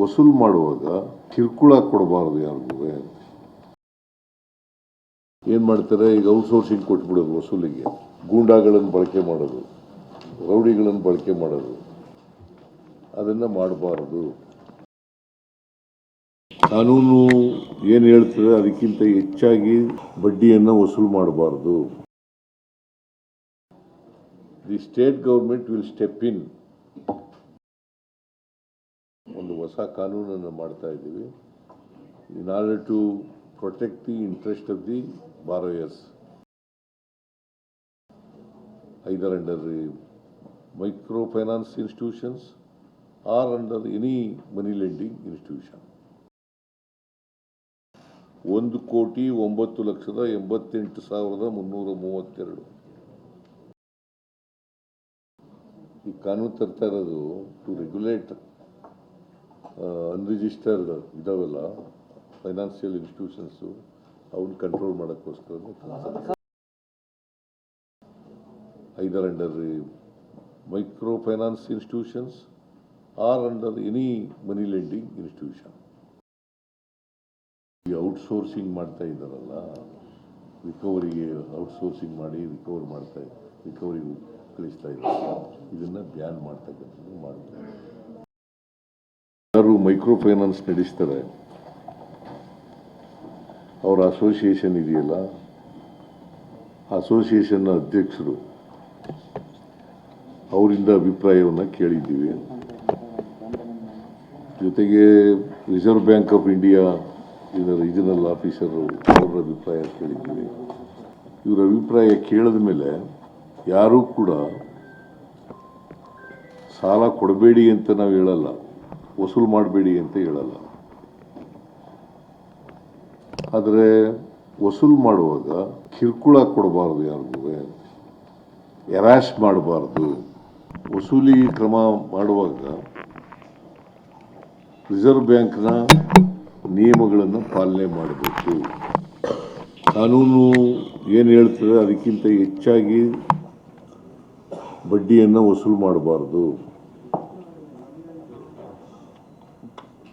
ವಸೂಲು ಮಾಡುವಾಗ ಕಿರುಕುಳ ಕೊಡಬಾರ್ದು ಯಾರಿಗೂ ಏನು ಮಾಡ್ತಾರೆ? ಈಗ ಔಟ್ಸೋರ್ಸಿಂಗ್ ಕೊಟ್ಬಿಡೋದು ವಸೂಲಿಗೆ. ಗೂಂಡಾಗಳನ್ನು ಬಳಕೆ ಮಾಡೋದು, ರೌಡಿಗಳನ್ನು ಬಳಕೆ ಮಾಡೋದು. ಅದನ್ನು ಮಾಡಬಾರ್ದು. ಕಾನೂನು ಏನು ಹೇಳ್ತದೆ? ಅದಕ್ಕಿಂತ ಹೆಚ್ಚಾಗಿ ಬಡ್ಡಿಯನ್ನು ವಸೂಲು ಮಾಡಬಾರ್ದು. The state government will step in ಹೊಸ ಕಾನೂನನ್ನು ಮಾಡ್ತಾ ಇದ್ದೀವಿ. In order to protect the interest of the borrowers either under the micro finance institutions or under any money lending institution ಒಂದು ಕೋಟಿ ಒಂಬತ್ತು ಲಕ್ಷದ ಎಂಬತ್ತೆಂಟು ಸಾವಿರದ ಮುನ್ನೂರ ಮೂವತ್ತೆರಡು. ಈ ಕಾನೂನು ತರ್ತಾ ಇರೋದು ಟು ರೆಗ್ಯುಲೇಟ್ ಅನ್ರಿಜಿಸ್ಟರ್ಡ್ ಇದಾವೆಲ್ಲ ಫೈನಾನ್ಷಿಯಲ್ ಇನ್ಸ್ಟಿಟ್ಯೂಷನ್ಸು ಅವನ್ನ ಕಂಟ್ರೋಲ್ ಮಾಡೋಕ್ಕೋಸ್ಕರ either under micro finance institutions or under any money lending institution ಈ ಔಟ್ಸೋರ್ಸಿಂಗ್ ಮಾಡ್ತಾ ಇದ್ದಾರಲ್ಲ ರಿಕವರಿಗೆ ಔಟ್ಸೋರ್ಸಿಂಗ್ ಮಾಡಿ ರಿಕವರ್ ಮಾಡ್ತಾ ರಿಕವರಿಗೂ ಕಳಿಸ್ತಾ ಇದ್ದಾರೆ ಇದನ್ನು ಬ್ಯಾನ್ ಮಾಡ್ತಕ್ಕಂಥದ್ದು ಮಾಡ್ತಾರೆ ಯಾರು ಮೈಕ್ರೋ ಫೈನಾನ್ಸ್ ನಡೆಸ್ತಾರೆ? ಅವರ ಅಸೋಸಿಯೇಷನ್ ಇದೆಯಲ್ಲ? ಅಸೋಸಿಯೇಷನ್ನ ಅಧ್ಯಕ್ಷರು. ಅವರಿಂದ ಅಭಿಪ್ರಾಯವನ್ನು ಕೇಳಿದ್ದೀವಿ. ಜೊತೆಗೆ ರಿಸರ್ವ್ ಬ್ಯಾಂಕ್ ಆಫ್ ಇಂಡಿಯಾ ಇದರ ರೀಜನಲ್ ಆಫೀಸರು ಅವರ ಅಭಿಪ್ರಾಯ ಕೇಳಿದ್ದೀವಿ. ಇವರ ಅಭಿಪ್ರಾಯ ಕೇಳಿದ ಮೇಲೆ ಯಾರೂ ಕೂಡ ಸಾಲ ಕೊಡಬೇಡಿ ಅಂತ ನಾವು ಹೇಳಲ್ಲ. ವಸೂಲು ಮಾಡಬೇಡಿ ಅಂತ ಹೇಳಲ್ಲ. ಆದರೆ ವಸೂಲು ಮಾಡುವಾಗ ಕಿರುಕುಳ ಕೊಡಬಾರ್ದು ಯಾರಿಗೂ ಎರಾಶ್ ಮಾಡಬಾರ್ದು. ವಸೂಲಿ ಕ್ರಮ ಮಾಡುವಾಗ ರಿಸರ್ವ್ ಬ್ಯಾಂಕ್ನ ನಿಯಮಗಳನ್ನು ಪಾಲನೆ ಮಾಡಬೇಕು. ಕಾನೂನು ಏನು ಹೇಳ್ತದೆ ಅದಕ್ಕಿಂತ ಹೆಚ್ಚಾಗಿ ಬಡ್ಡಿಯನ್ನು ವಸೂಲು ಮಾಡಬಾರ್ದು.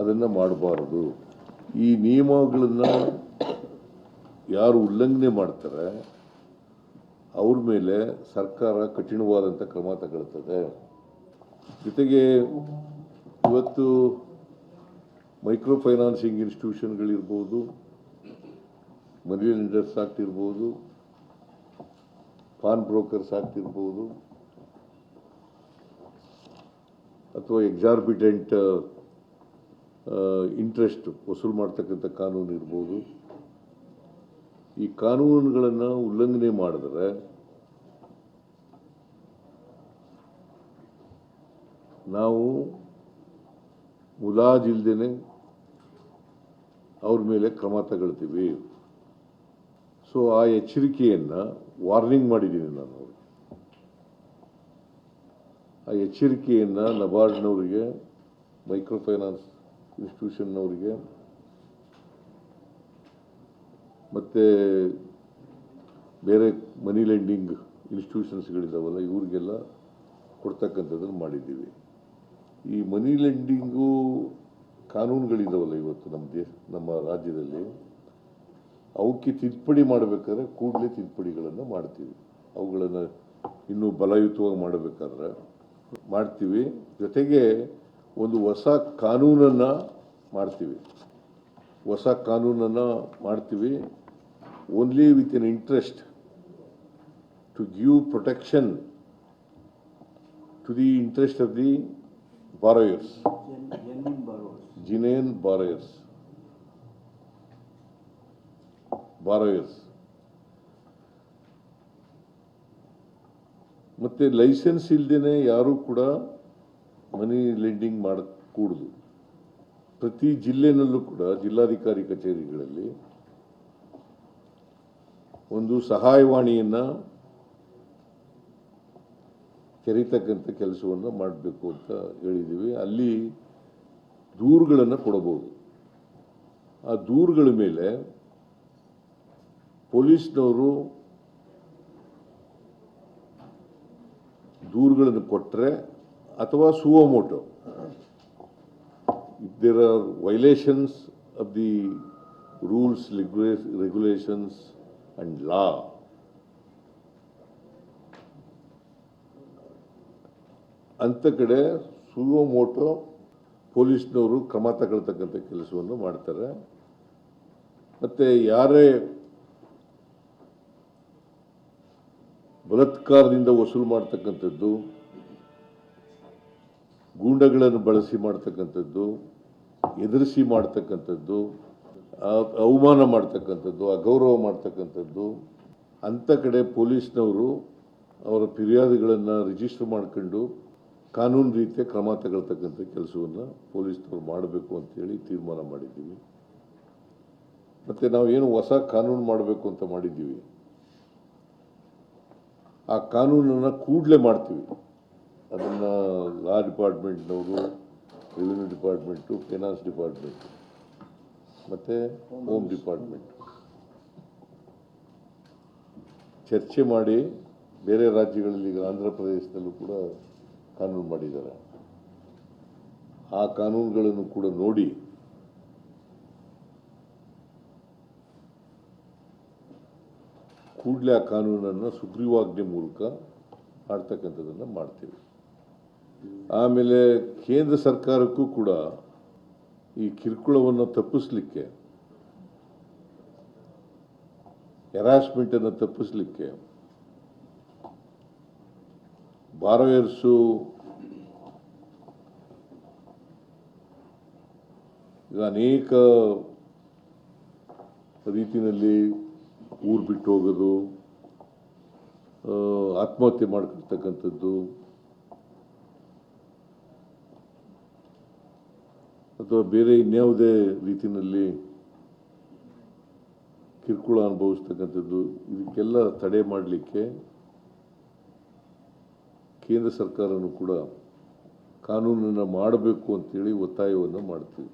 ಅದನ್ನು ಮಾಡಬಾರ್ದು. ಈ ನಿಯಮಗಳನ್ನು ಯಾರು ಉಲ್ಲಂಘನೆ ಮಾಡ್ತಾರೆ, ಅವ್ರ ಮೇಲೆ ಸರ್ಕಾರ ಕಠಿಣವಾದಂಥ ಕ್ರಮ ತಗೊಳ್ತದೆ. ಜೊತೆಗೆ ಇವತ್ತು ಮೈಕ್ರೋ ಫೈನಾನ್ಸಿಂಗ್ ಇನ್ಸ್ಟಿಟ್ಯೂಷನ್ಗಳಿರ್ಬೋದು, ಮನಿ ಲೆಂಡರ್ಸ್ ಆಗ್ತಿರ್ಬೋದು ಪಾನ್ ಬ್ರೋಕರ್ಸ್ ಆಗ್ತಿರ್ಬೋದು ಅಥವಾ ಎಕ್ಸಾರ್ಬಿಟೆಂಟ್ ಇಂಟ್ರೆಸ್ಟ್ ವಸೂಲು ಮಾಡ್ತಕ್ಕಂಥ ಕಾನೂನು ಇರ್ಬೋದು. ಈ ಕಾನೂನುಗಳನ್ನು ಉಲ್ಲಂಘನೆ ಮಾಡಿದ್ರೆ ನಾವು ಮುಲಾಜಿಲ್ದೇನೆ ಅವ್ರ ಮೇಲೆ ಕ್ರಮ ತಗೊಳ್ತೀವಿ. ಸೊ ಆ ಎಚ್ಚರಿಕೆಯನ್ನು ವಾರ್ನಿಂಗ್ ಮಾಡಿದ್ದೀನಿ ನಾನು ಅವ್ರಿಗೆ. ಆ ಎಚ್ಚರಿಕೆಯನ್ನು ನಬಾರ್ಡ್ನವರಿಗೆ ಮೈಕ್ರೋ ಫೈನಾನ್ಸ್ ಇನ್ಸ್ಟಿಟ್ಯೂಷನ್ನವರಿಗೆ. ಮತ್ತು ಬೇರೆ ಮನಿ ಲೆಂಡಿಂಗ್ ಇನ್ಸ್ಟಿಟ್ಯೂಷನ್ಸ್ಗಳಿದ್ದಾವಲ್ಲ ಇವ್ರಿಗೆಲ್ಲ ಕೊಡ್ತಕ್ಕಂಥದ್ದನ್ನು ಮಾಡಿದ್ದೀವಿ. ಈ ಮನಿ ಲೆಂಡಿಂಗು ಕಾನೂನುಗಳಿದ್ದಾವಲ್ಲ ಇವತ್ತು ನಮ್ಮ ದೇಶ, ನಮ್ಮ ರಾಜ್ಯದಲ್ಲಿ. ಅವಕ್ಕೆ ತಿದ್ದುಪಡಿ ಮಾಡಬೇಕಾದ್ರೆ ಕೂಡಲೇ ತಿದ್ದುಪಡಿಗಳನ್ನು ಮಾಡ್ತೀವಿ. ಅವುಗಳನ್ನು ಇನ್ನೂ ಬಲಯುತವಾಗಿ ಮಾಡಬೇಕಾದ್ರೆ ಮಾಡ್ತೀವಿ. ಜೊತೆಗೆ ಒಂದು ಹೊಸ ಕಾನೂನನ್ನು ಮಾಡ್ತೀವಿ. ಹೊಸ ಕಾನೂನನ್ನು ಮಾಡ್ತೀವಿ. Only with an interest to give protection to the interest of the borrowers. Genuine borrowers borrowers ಮತ್ತೆ ಲೈಸೆನ್ಸ್ ಇಲ್ಲದೇ ಯಾರೂ ಕೂಡ ಮನಿ ಲೆಂಡಿಂಗ್ ಮಾಡ ಕೂಡುದು. ಪ್ರತಿ ಜಿಲ್ಲೆನಲ್ಲೂ ಕೂಡ ಜಿಲ್ಲಾಧಿಕಾರಿ ಕಚೇರಿಗಳಲ್ಲಿ ಒಂದು ಸಹಾಯವಾಣಿಯನ್ನು ತೆರೀತಕ್ಕಂಥ ಕೆಲಸವನ್ನು ಮಾಡಬೇಕು ಅಂತ ಹೇಳಿದ್ದೀವಿ ಅಲ್ಲಿ ದೂರುಗಳನ್ನು ಕೊಡಬಹುದು. ಆ ದೂರುಗಳ ಮೇಲೆ ಪೊಲೀಸ್ನವರು ದೂರುಗಳನ್ನು ಕೊಟ್ಟರೆ ಅಥವಾ suo motu if there are of the rules regulations and law ಅಂತ ಕಡೆ ಸುವೋಮೋಟೋ ಪೊಲೀಸ್ನವರು ಕ್ರಮ ತಗೊಳ್ತಕ್ಕಂಥ ಕೆಲಸವನ್ನು ಮಾಡ್ತಾರೆ. ಮತ್ತು ಯಾರೇ ಬಲಾತ್ಕಾರದಿಂದ ವಸೂಲು ಮಾಡ್ತಕ್ಕಂಥದ್ದು ಗೂಂಡಗಳನ್ನು ಬಳಸಿ ಮಾಡ್ತಕ್ಕಂಥದ್ದು, ಎದುರಿಸಿ ಮಾಡ್ತಕ್ಕಂಥದ್ದು ಅವಮಾನ ಮಾಡ್ತಕ್ಕಂಥದ್ದು, ಅಗೌರವ ಮಾಡ್ತಕ್ಕಂಥದ್ದು, ಅಂಥ ಕಡೆ ಪೊಲೀಸ್ನವರು ಅವರ ಫಿರ್ಯಾದಿಗಳನ್ನು ರಿಜಿಸ್ಟರ್ ಮಾಡ್ಕೊಂಡು ಕಾನೂನು ರೀತಿಯ ಕ್ರಮ ತಗೊಳ್ತಕ್ಕಂಥ ಕೆಲಸವನ್ನು ಪೊಲೀಸ್ನವ್ರು ಮಾಡಬೇಕು ಅಂತೇಳಿ ತೀರ್ಮಾನ ಮಾಡಿದ್ದೀವಿ. ಮತ್ತು ನಾವು ಏನು ಹೊಸ ಕಾನೂನು ಮಾಡಬೇಕು ಅಂತ ಮಾಡಿದ್ದೀವಿ. ಆ ಕಾನೂನನ್ನು ಕೂಡಲೇ ಮಾಡ್ತೀವಿ. ಅದನ್ನು ಲಾ ಡಿಪಾರ್ಟ್ಮೆಂಟ್ನವರು ರೆವಿನ್ಯೂ ಡಿಪಾರ್ಟ್ಮೆಂಟು ಫೈನಾನ್ಸ್ ಡಿಪಾರ್ಟ್ಮೆಂಟು ಮತ್ತು ಹೋಮ್ ಡಿಪಾರ್ಟ್ಮೆಂಟ್ ಚರ್ಚೆ ಮಾಡಿ ಬೇರೆ ರಾಜ್ಯಗಳಲ್ಲಿ ಈಗ ಆಂಧ್ರ ಪ್ರದೇಶದಲ್ಲೂ ಕೂಡ ಕಾನೂನು ಮಾಡಿದ್ದಾರೆ. ಆ ಕಾನೂನುಗಳನ್ನು ಕೂಡ ನೋಡಿ ಕೂಡಲೇ ಆ ಕಾನೂನನ್ನು ಸುಗ್ರೀವಾಜ್ಞೆ ಮೂಲಕ ಮಾಡ್ತಕ್ಕಂಥದ್ದನ್ನು ಮಾಡ್ತೀವಿ. ಆಮೇಲೆ ಕೇಂದ್ರ ಸರ್ಕಾರಕ್ಕೂ ಕೂಡ ಈ ಕಿರುಕುಳವನ್ನು ತಪ್ಪಿಸ್ಲಿಕ್ಕೆ, ಹೆರಾಸ್ಮೆಂಟನ್ನು ತಪ್ಪಿಸ್ಲಿಕ್ಕೆ ಬಾರವೇರ್ಸು ಈಗ ಅನೇಕ ರೀತಿಯಲ್ಲಿ ಊರು ಬಿಟ್ಟು ಹೋಗೋದು ಆತ್ಮಹತ್ಯೆ ಮಾಡ್ಕೊಳ್ತಕ್ಕಂಥದ್ದು ಅಥವಾ ಬೇರೆ ಇನ್ಯಾವುದೇ ರೀತಿಯಲ್ಲಿ ಕಿರುಕುಳ ಅನುಭವಿಸ್ತಕ್ಕಂಥದ್ದು ಇದಕ್ಕೆಲ್ಲ ತಡೆ ಮಾಡಲಿಕ್ಕೆ ಕೇಂದ್ರ ಸರ್ಕಾರನೂ ಕೂಡ ಕಾನೂನನ್ನು ಮಾಡಬೇಕು ಅಂತೇಳಿ ಒತ್ತಾಯವನ್ನು ಮಾಡ್ತೀವಿ.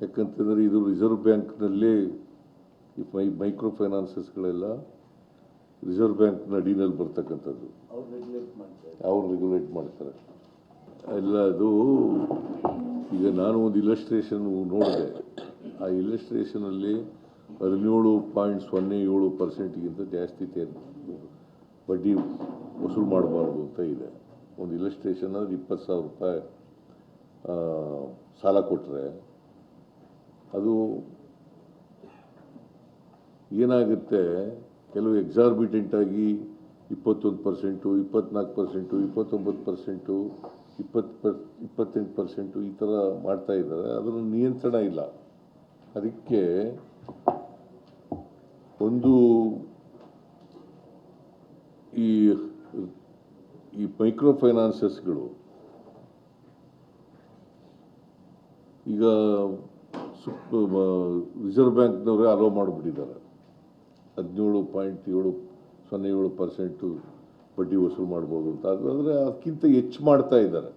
ಯಾಕಂತಂದರೆ ಇದು ರಿಸರ್ವ್ ಬ್ಯಾಂಕ್ನಲ್ಲೇ ಈ ಮೈ ಮೈಕ್ರೋ ಫೈನಾನ್ಸಸ್ಗಳೆಲ್ಲ ರಿಸರ್ವ್ ಬ್ಯಾಂಕ್ನ ಅಡಿನಲ್ಲಿ ಬರ್ತಕ್ಕಂಥದ್ದು. ಅವ್ರು ರೆಗ್ಯುಲೇಟ್ ಮಾಡ್ತಾರೆ. ಅವ್ರು ರೆಗ್ಯುಲೇಟ್ ಮಾಡ್ತಾರೆ. ಎಲ್ಲ ಅದು ಈಗ ನಾನು ಒಂದು ಇಲಸ್ಟ್ರೇಷನ್ ನೋಡಿದೆ. ಆ ಇಲಸ್ಟ್ರೇಷನಲ್ಲಿ ಹದಿನೇಳು ಪಾಯಿಂಟ್ ಸೊನ್ನೆ ಏಳು ಪರ್ಸೆಂಟ್ಗಿಂತ ಜಾಸ್ತಿ ಬಡ್ಡಿ ವಸೂಲು ಮಾಡಬಾರ್ದು ಅಂತ ಇದೆ. ಒಂದು ಇಲಸ್ಟ್ರೇಷನ್ ಅಂದರೆ ಇಪ್ಪತ್ತು ಸಾವಿರ ರೂಪಾಯಿ ಸಾಲ ಕೊಟ್ಟರೆ ಅದು ಏನಾಗುತ್ತೆ? ಕೆಲವು ಎಕ್ಸಾರ್ಬಿಟೆಂಟಾಗಿ ಇಪ್ಪತ್ತೊಂದು ಪರ್ಸೆಂಟು ಇಪ್ಪತ್ನಾಲ್ಕು ಪರ್ಸೆಂಟು ಇಪ್ಪತ್ತೊಂಬತ್ತು ಪರ್ಸೆಂಟು ಇಪ್ಪತ್ತು ಪರ್, ಇಪ್ಪತ್ತೆಂಟು ಪರ್ಸೆಂಟು ಈ ಥರ ಮಾಡ್ತಾ ಇದ್ದಾರೆ. ಅದರ ನಿಯಂತ್ರಣ ಇಲ್ಲ. ಅದಕ್ಕೆ ಒಂದು ಈ ಈ ಮೈಕ್ರೋ ಫೈನಾನ್ಸಸ್ಗಳು ಈಗ ರಿಸರ್ವ್ ಬ್ಯಾಂಕ್ನವರೇ ಅಲೋ ಮಾಡಿಬಿಟ್ಟಿದ್ದಾರೆ. ಹದಿನೇಳು ಪಾಯಿಂಟ್ ಏಳು, ಸೊನ್ನೆ ಏಳು ಪರ್ಸೆಂಟು ಬಡ್ಡಿ ವಸೂಲು ಮಾಡ್ಬೋದು ಅಂತ. ಆದರೆ ಅದಕ್ಕಿಂತ ಹೆಚ್ಚು ಮಾಡ್ತಾ ಇದ್ದಾರೆ.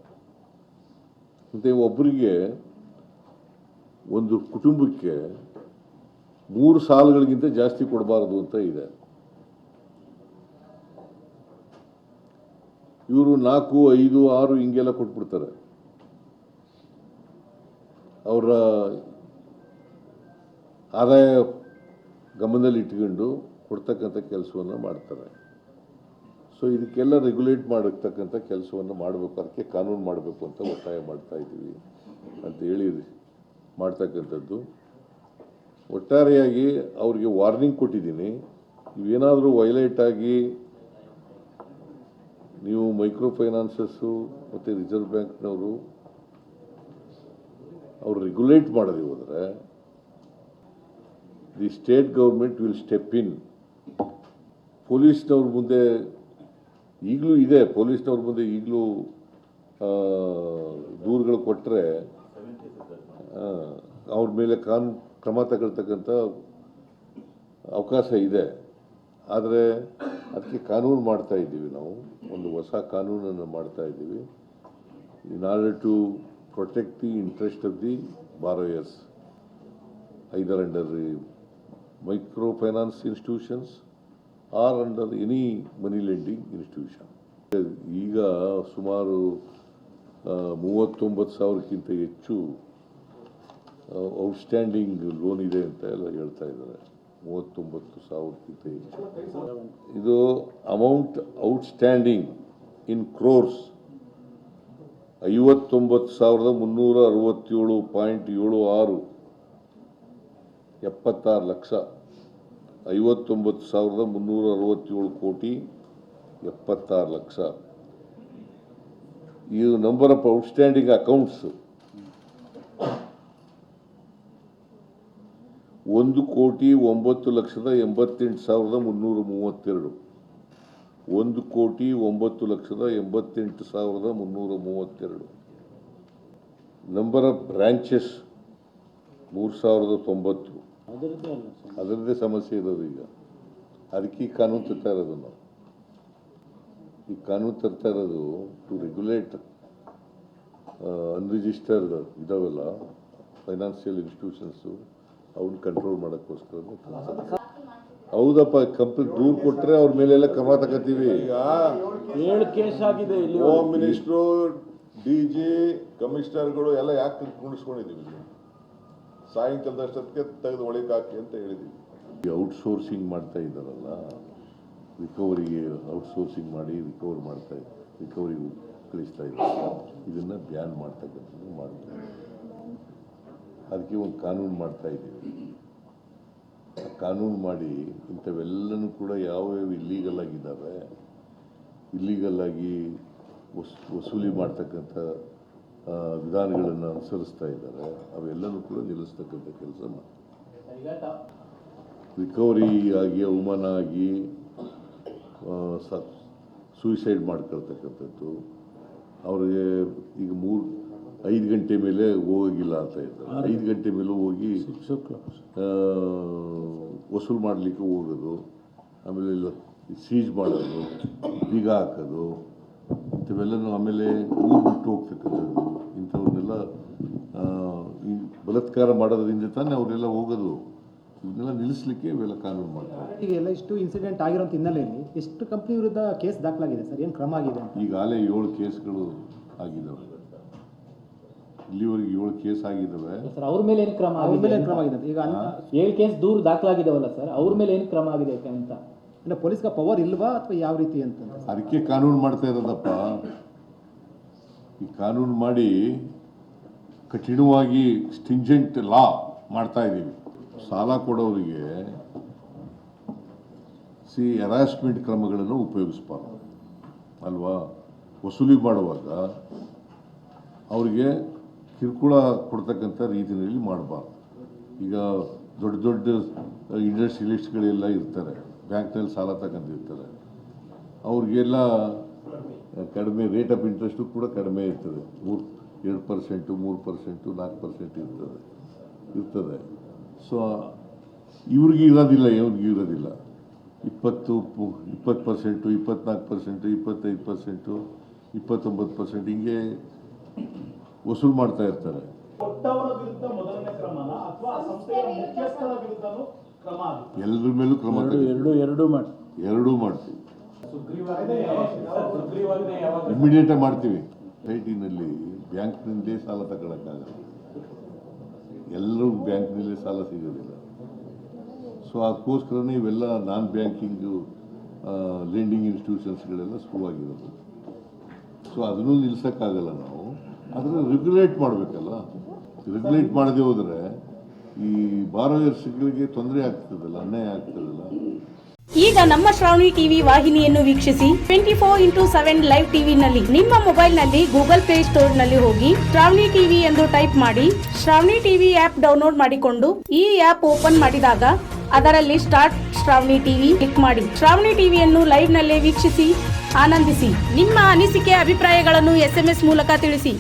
ಮತ್ತು ಒಬ್ಬರಿಗೆ ಒಂದು ಕುಟುಂಬಕ್ಕೆ ಮೂರು ಸಾಲುಗಳಿಗಿಂತ ಜಾಸ್ತಿ ಕೊಡಬಾರ್ದು ಅಂತ ಇದೆ. ಇವರು ನಾಲ್ಕು, ಐದು, ಆರು ಹಿಂಗೆಲ್ಲ ಕೊಟ್ಬಿಡ್ತಾರೆ. ಅವರ ಆದಾಯ ಗಮನದಲ್ಲಿ ಇಟ್ಕೊಂಡು ಕೊಡ್ತಕ್ಕಂಥ ಕೆಲಸವನ್ನು ಮಾಡ್ತಾರೆ. ಸೊ ಇದಕ್ಕೆಲ್ಲ ರೆಗ್ಯುಲೇಟ್ ಮಾಡತಕ್ಕಂಥ ಕೆಲಸವನ್ನು ಮಾಡಬೇಕು. ಅದಕ್ಕೆ ಕಾನೂನು ಮಾಡಬೇಕು ಅಂತ ಒತ್ತಾಯ ಮಾಡ್ತಾ ಇದ್ದೀವಿ ಅಂತ ಹೇಳಿ ಮಾಡ್ತಕ್ಕಂಥದ್ದು. ಒಟ್ಟಾರೆಯಾಗಿ ಅವರಿಗೆ ವಾರ್ನಿಂಗ್ ಕೊಟ್ಟಿದ್ದೀನಿ. ನೀವೇನಾದರೂ ವೈಲೇಟ್ ಆಗಿ ನೀವು ಮೈಕ್ರೋ ಫೈನಾನ್ಸಸ್ಸು ಮತ್ತು ರಿಸರ್ವ್ ಬ್ಯಾಂಕ್ನವರು ಅವ್ರು ರೆಗ್ಯುಲೇಟ್ ಮಾಡದೆ ಹೋದರೆ the state government will step in ಪೊಲೀಸ್ನವ್ರ ಮುಂದೆ ಈಗಲೂ ಇದೆ ಪೊಲೀಸ್ನವ್ರ ಮುಂದೆ ಈಗಲೂ ದೂರುಗಳು ಕೊಟ್ಟರೆ ಅವ್ರ ಮೇಲೆ ಕಾನ್, ಕ್ರಮ ತಗೊಳ್ತಕ್ಕಂಥ ಅವಕಾಶ ಇದೆ. ಆದರೆ ಅದಕ್ಕೆ ಕಾನೂನು ಮಾಡ್ತಾ ಇದ್ದೀವಿ ನಾವು. ಒಂದು ಹೊಸ ಕಾನೂನನ್ನು ಮಾಡ್ತಾ ಇದ್ದೀವಿ. In order to protect the interest of the borrowers either under micro finance institutions or under any money lending institution ಈಗ ಸುಮಾರು ಮೂವತ್ತೊಂಬತ್ತು ಸಾವಿರಕ್ಕಿಂತ ಹೆಚ್ಚು ಔಟ್ಸ್ಟ್ಯಾಂಡಿಂಗ್ ಲೋನ್ ಇದೆ ಅಂತ ಎಲ್ಲ ಹೇಳ್ತಾ ಇದ್ದಾರೆ. ಮೂವತ್ತೊಂಬತ್ತು ಸಾವಿರಕ್ಕಿಂತ ಹೆಚ್ಚು. ಇದು ಅಮೌಂಟ್ ಔಟ್ಸ್ಟ್ಯಾಂಡಿಂಗ್ ಇನ್ ಕ್ರೋರ್ಸ್ ಐವತ್ತೊಂಬತ್ತು ಸಾವಿರದ ಮುನ್ನೂರ ಅರವತ್ತೇಳು ಪಾಯಿಂಟ್ ಏಳು ಆರು ಎಪ್ಪತ್ತಾರು ಲಕ್ಷ. ಐವತ್ತೊಂಬತ್ತು ಸಾವಿರದ ಮುನ್ನೂರ ಅರವತ್ತೇಳು ಕೋಟಿ ಎಪ್ಪತ್ತಾರು ಲಕ್ಷ. ಈ ನಂಬರ್ ಆಫ್ ಔಟ್ಸ್ಟ್ಯಾಂಡಿಂಗ್ ಅಕೌಂಟ್ಸ್ ಒಂದು ಕೋಟಿ ಒಂಬತ್ತು ಲಕ್ಷದ ಎಂಬತ್ತೆಂಟು ಸಾವಿರದ ಮುನ್ನೂರ ಮೂವತ್ತೆರಡು. ಒಂದು ಕೋಟಿ ಒಂಬತ್ತು ಲಕ್ಷದ ಎಂಬತ್ತೆಂಟು ಸಾವಿರದ ಮುನ್ನೂರ ಮೂವತ್ತೆರಡು. ನಂಬರ್ ಆಫ್ ಬ್ರಾಂಚಸ್ ಮೂರು ಸಾವಿರದ ತೊಂಬತ್ತು. ಅದರದ್ದೇ ಸಮಸ್ಯೆ ಇರೋದು ಈಗ. ಅದಕ್ಕೆ ಈ ಕಾನೂನು ತರ್ತಾ ಇರೋದು ನಾವು. ಈ ಕಾನೂನು ತರ್ತಾ ಇರೋದು ಟು ರೆಗ್ಯುಲೇಟ್ ಅನ್ರಿಜಿಸ್ಟರ್ಡ್ ಇದಾವಲ್ಲ ಫೈನಾನ್ಷಿಯಲ್ ಇನ್ಸ್ಟಿಟ್ಯೂಷನ್ಸು ಅವ್ನ ಕಂಟ್ರೋಲ್ ಮಾಡೋಕ್ಕೋಸ್ಕರ ಹೌದಪ್ಪ ಕಂಪ್ಲೀಟ್ ದೂರು ಕೊಟ್ಟರೆ ಅವ್ರ ಮೇಲೆಲ್ಲ ಕ್ರಮ ತಗೋತೀವಿ. ಈಗ ಏಳು ಕೇಸ್ ಆಗಿದೆ ಇಲ್ಲಿ. ಹೋಮ್ ಮಿನಿಸ್ಟ್ರು ಡಿ ಜಿ ಕಮಿಷನರ್ಗಳು ಎಲ್ಲ ಯಾಕೆ ಕುಣಿಸ್ಕೊಂಡಿದ್ದೀವಿ ಇಲ್ಲಿ ಸಾಯಂಕಾಲದಷ್ಟೊತ್ತಿಗೆ ತೆಗೆದು ಒಳಗೆ ಹಾಕಿ ಅಂತ ಹೇಳಿದ್ದೀವಿ ಈ ಔಟ್ಸೋರ್ಸಿಂಗ್ ಮಾಡ್ತಾ ಇದ್ದಾರಲ್ಲ ರಿಕವರಿಗೆ ಔಟ್ಸೋರ್ಸಿಂಗ್ ಮಾಡಿ ರಿಕವರ್ ಮಾಡ್ತಾ ರಿಕವರಿ ಕಳಿಸ್ತಾ ಇದ್ದಾರೆ ಇದನ್ನು ಬ್ಯಾನ್ ಮಾಡ್ತಕ್ಕಂಥದ್ದು ಮಾಡ್ತಾರೆ ಅದಕ್ಕೆ ಒಂದು ಕಾನೂನು ಮಾಡ್ತಾ ಇದ್ದೀವಿ. ಕಾನೂನು ಮಾಡಿ ಇಂಥವೆಲ್ಲನೂ ಕೂಡ ಯಾವ ಇಲ್ಲೀಗಲ್ ಆಗಿದ್ದಾವೆ ಇಲ್ಲೀಗಲ್ ಆಗಿ ವಸ್, ವಸೂಲಿ ಮಾಡ್ತಕ್ಕಂಥ ವಿಧಾನಗಳನ್ನು ಅನುಸರಿಸ್ತಾ ಇದ್ದಾರೆ. ಅವೆಲ್ಲವೂ ಕೂಡ ನಿಲ್ಲಿಸ್ತಕ್ಕಂಥ ಕೆಲಸ ರಿಕವರಿ ಆಗಿ ಅವಮಾನ ಆಗಿ ಸೂಸೈಡ್ ಮಾಡ್ಕೊಳ್ತಕ್ಕಂಥದ್ದು. ಅವರಿಗೆ ಈಗ ಮೂರು ಐದು ಗಂಟೆ ಮೇಲೆ ಹೋಗಿಲ್ಲ ಅಂತ ಇದ್ದಾರೆ. ಐದು ಗಂಟೆ ಮೇಲೆ ಹೋಗಿ ವಸೂಲು ಮಾಡಲಿಕ್ಕೆ ಹೋಗೋದು ಆಮೇಲೆ ಸೀಜ್ ಮಾಡೋದು ಬೀಗ ಹಾಕೋದು ಇಂಥವೆಲ್ಲನೂ ಆಮೇಲೆ ಊರು ಬಿಟ್ಟು ಹೋಗ್ತಕ್ಕಂಥದ್ದು ಇಂಥವನ್ನೆಲ್ಲ ಆ, ಈ ಬಲಾತ್ಕಾರ ಮಾಡೋದ್ರಿಂದ ತಾನೇ ಅವರೆಲ್ಲ ಹೋಗೋದು. ಇದನ್ನೆಲ್ಲ ನಿಲ್ಲಿಸ್ಲಿಕ್ಕೆ ಇವೆಲ್ಲ ಕಾನೂನು ಮಾಡ್ತಾರೆ. ಈಗ ಎಲ್ಲ ಇಷ್ಟು ಇನ್ಸಿಡೆಂಟ್ ಆಗಿರೋಂಥ ಹಿನ್ನೆಲೆಯಲ್ಲಿ ಎಷ್ಟು ಕಂಪ್ನಿ ವಿರುದ್ಧ ಕೇಸ್ ದಾಖಲಾಗಿದೆ ಸರ್? ಏನು ಕ್ರಮ ಆಗಿದೆ ಈಗ ಈಗಾಗಲೇ ಏಳು ಕೇಸ್ಗಳು ಆಗಿದ್ದಾವೆ. ಇಲ್ಲಿವರೆಗೆ ಏಳು ಕೇಸ್ ಆಗಿದ್ದಾವೆ. ಸರ್ ಅವ್ರ ಮೇಲೆ ಏನು ಕ್ರಮ ಅವ್ರ ಮೇಲೆ ಆಗಿದೆ ಏನ್ ಕ್ರಮ ಆಗಿದೆ. ಈಗ ಏಳು ಕೇಸ್ ದೂರು ದಾಖಲಾಗಿದ್ದಾವಲ್ಲ ಸರ್ ಅವ್ರ ಮೇಲೆ ಏನು ಕ್ರಮ ಆಗಿದೆ ಅಂತ? ಅಂದ್ರೆ ಪೊಲೀಸ್ಗೆ ಪವರ್ ಇಲ್ವಾ ಅಥವಾ ಯಾವ ರೀತಿ ಅಂತ? ಅದಕ್ಕೆ ಕಾನೂನು ಮಾಡ್ತಾ ಇರೋದಪ್ಪ. ಈ ಕಾನೂನು ಮಾಡಿ ಕಠಿಣವಾಗಿ ಸ್ಟಿಂಜೆಂಟ್ ಲಾ ಮಾಡ್ತಾ ಇದ್ದೀವಿ. ಸಾಲ ಕೊಡೋರಿಗೆ ಸಿ ಹರಾಸ್ಮೆಂಟ್ ಕ್ರಮಗಳನ್ನು ಉಪಯೋಗಿಸ್ಬಾರ್ದು. ಅಲ್ವಾ? ವಸೂಲಿ ಮಾಡುವಾಗ ಅವರಿಗೆ ಕಿರುಕುಳ ಕೊಡ್ತಕ್ಕಂಥ ರೀತಿಯಲ್ಲಿ ಮಾಡಬಾರ್ದು. ಈಗ ದೊಡ್ಡ ದೊಡ್ಡ ಇಂಡಸ್ಟ್ರಿಯಲಿಸ್ಟ್ಗಳೆಲ್ಲ ಇರ್ತಾರೆ. ಬ್ಯಾಂಕ್ನಲ್ಲಿ ಸಾಲ ತಗೊಂಡಿರ್ತಾರೆ ಅವ್ರಿಗೆಲ್ಲ ಕಡಿಮೆ ರೇಟ್ ಆಫ್ ಇಂಟ್ರೆಸ್ಟು ಕೂಡ ಕಡಿಮೆ ಇರ್ತದೆ. ಮೂರು, ಎರಡು ಪರ್ಸೆಂಟು ಮೂರು ಪರ್ಸೆಂಟು ನಾಲ್ಕು ಪರ್ಸೆಂಟ್ ಇರ್ತದೆ. ಇರ್ತದೆ. ಸೊ ಇವ್ರಿಗೆ ಇರೋದಿಲ್ಲ ಇವ್ರಿಗೆ ಇರೋದಿಲ್ಲ. ಇಪ್ಪತ್ತು ಇಪ್ಪತ್ತು ಪರ್ಸೆಂಟು ಇಪ್ಪತ್ನಾಲ್ಕು ಪರ್ಸೆಂಟು ಇಪ್ಪತ್ತೈದು ಪರ್ಸೆಂಟು ಇಪ್ಪತ್ತೊಂಬತ್ತು ಪರ್ಸೆಂಟ್ ಹಿಂಗೆ ವಸೂಲು ಮಾಡ್ತಾ ಇರ್ತಾರೆ. ಎಲ್ಲರ ಮೇಲೂ ಕ್ರಮ. ಎರಡು ಎರಡು ಮಾಡಿ. ಎರಡೂ ಮಾಡ್ತೀವಿ. ಇಮಿಡಿಯೇಟ್ ಮಾಡ್ತೀವಿ. ಸೊಸೈಟಿನಲ್ಲಿ ಬ್ಯಾಂಕ್ನಿಂದಲೇ ಸಾಲ ತಗೊಳಕ್ಕಾಗಲ್ಲ. ಎಲ್ಲರೂ ಬ್ಯಾಂಕ್ನಲ್ಲೇ ಸಾಲ ಸಿಗೋದಿಲ್ಲ. ಸೊ ಅದಕ್ಕೋಸ್ಕರನೇ ಇವೆಲ್ಲ ನಾನ್ ಬ್ಯಾಂಕಿಂಗ್ ಲೆಂಡಿಂಗ್ ಇನ್ಸ್ಟಿಟ್ಯೂಷನ್ಸ್ಗಳೆಲ್ಲ ಶುರುವಾಗಿರೋದು. ಸೊ ಅದನ್ನು ನಿಲ್ಸೋಕ್ಕಾಗಲ್ಲ ನಾವು. ಅದನ್ನು ರೆಗ್ಯುಲೇಟ್ ಮಾಡಬೇಕಲ್ಲ. ರೆಗ್ಯುಲೇಟ್ ಮಾಡದೆ ಹೋದರೆ ಈ ಬಾರೋಯರ್ಸ್ಗಳಿಗೆ ತೊಂದರೆ ಆಗ್ತದಲ್ಲ, ಅನ್ಯಾಯ ಆಗ್ತದಲ್ಲ? ಈಗ ನಮ್ಮ ಶ್ರಾವಣಿ ಟಿವಿ ವಾಹಿನಿಯನ್ನು ವೀಕ್ಷಿಸಿ twenty four into seven live ಟಿವಿನಲ್ಲಿ. ನಿಮ್ಮ ಮೊಬೈಲ್ನಲ್ಲಿ ಗೂಗಲ್ ಪ್ಲೇ ಸ್ಟೋರ್ನಲ್ಲಿ ಹೋಗಿ ಶ್ರಾವಣಿ ಟಿವಿ ಎಂದು ಟೈಪ್ ಮಾಡಿ ಶ್ರಾವಣಿ ಟಿವಿ ಆಪ್ ಡೌನ್ಲೋಡ್ ಮಾಡಿಕೊಂಡು ಈ ಆಪ್ ಓಪನ್ ಮಾಡಿದಾಗ ಅದರಲ್ಲಿ ಸ್ಟಾರ್ಟ್ ಶ್ರಾವಣಿ ಟಿವಿ ಕ್ಲಿಕ್ ಮಾಡಿ. ಶ್ರಾವಣಿ ಟಿವಿಯನ್ನು ಲೈವ್ ನಲ್ಲೇ ವೀಕ್ಷಿಸಿ, ಆನಂದಿಸಿ. ನಿಮ್ಮ ಅನಿಸಿಕೆ, ಅಭಿಪ್ರಾಯಗಳನ್ನು ಎಸ್ಎಂಎಸ್ ಮೂಲಕ ತಿಳಿಸಿ.